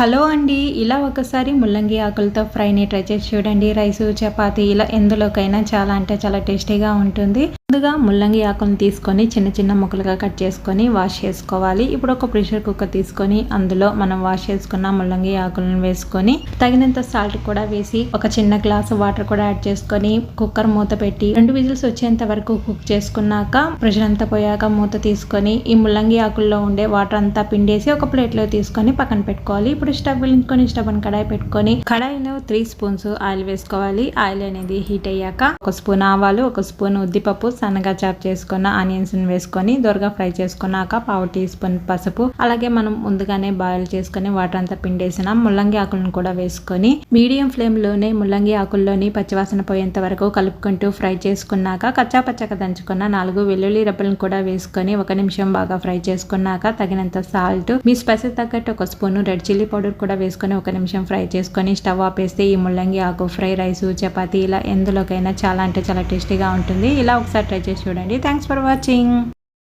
Hello అండి ఇలా ఒకసారి ముల్లంగి ఆకులతో ఫ్రైని ట్రై చేసి చూడండి. రైసు చపాతీ ఇలా ఎందులోకైనా చాలా అంటే చాలా టేస్టీగా ఉంటుంది. ముందుగా ముల్లంగి ఆకులను తీసుకొని చిన్న చిన్న ముక్కలుగా కట్ చేసుకొని వాష్ చేసుకోవాలి. ఇప్పుడు ఒక ప్రెషర్ కుక్కర్ తీసుకొని అందులో మనం వాష్ చేసుకున్న ముల్లంగి ఆకులను వేసుకొని తగినంత సాల్ట్ కూడా వేసి ఒక చిన్న గ్లాస్ వాటర్ కూడా యాడ్ చేసుకొని కుక్కర్ మూత పెట్టి రెండు విజిల్స్ వచ్చేంత వరకు కుక్ చేసుకున్నాక ప్రెషర్ అంతా పోయాక మూత తీసుకొని ఈ ముల్లంగి ఆకుల్లో ఉండే వాటర్ అంతా పిండేసి ఒక ప్లేట్లో తీసుకొని పక్కన పెట్టుకోవాలి. ఇప్పుడు స్టవ్ వెలించుకొని స్టవ్ అని కడాయి పెట్టుకొని కడాయిలో త్రీ స్పూన్స్ ఆయిల్ వేసుకోవాలి. ఆయిల్ అనేది హీట్ అయ్యాక ఒక స్పూన్ ఆవాలు ఒక స్పూన్ ఉద్దిపప్పు సన్నగా చాప్ చేసుకున్న ఆనియన్స్ వేసుకొని దొరగా ఫ్రై చేసుకున్నాక పావు టీ స్పూన్ పసుపు అలాగే మనం ముందుగానే బాయిల్ చేసుకుని వాటర్ అంతా పిండేసిన ముల్లంగి ఆకులను కూడా వేసుకొని మీడియం ఫ్లేమ్లోనే ముల్లంగి ఆకుల్లోని పచ్చివాసన పోయేంత వరకు కలుపుకుంటూ ఫ్రై చేసుకున్నాక కచ్చా పచ్చగా దంచుకున్న నాలుగు వెల్లుల్లి రెబ్బలను కూడా వేసుకొని ఒక నిమిషం బాగా ఫ్రై చేసుకున్నాక తగినంత సాల్ట్ మీ స్పైసెస్ తగ్గట్టు ఒక స్పూన్ రెడ్ చిల్లీ పౌడర్ కూడా వేసుకొని ఒక నిమిషం ఫ్రై చేసుకొని స్టవ్ ఆపేస్తే ఈ ముల్లంగి ఆకు ఫ్రై రైస్ చపాతి ఇలా ఎందులోకైనా చాలా అంటే చాలా టేస్టీగా ఉంటుంది. ఇలా ఒకసారి ట్రై చేసి చూడండి. Thanks for watching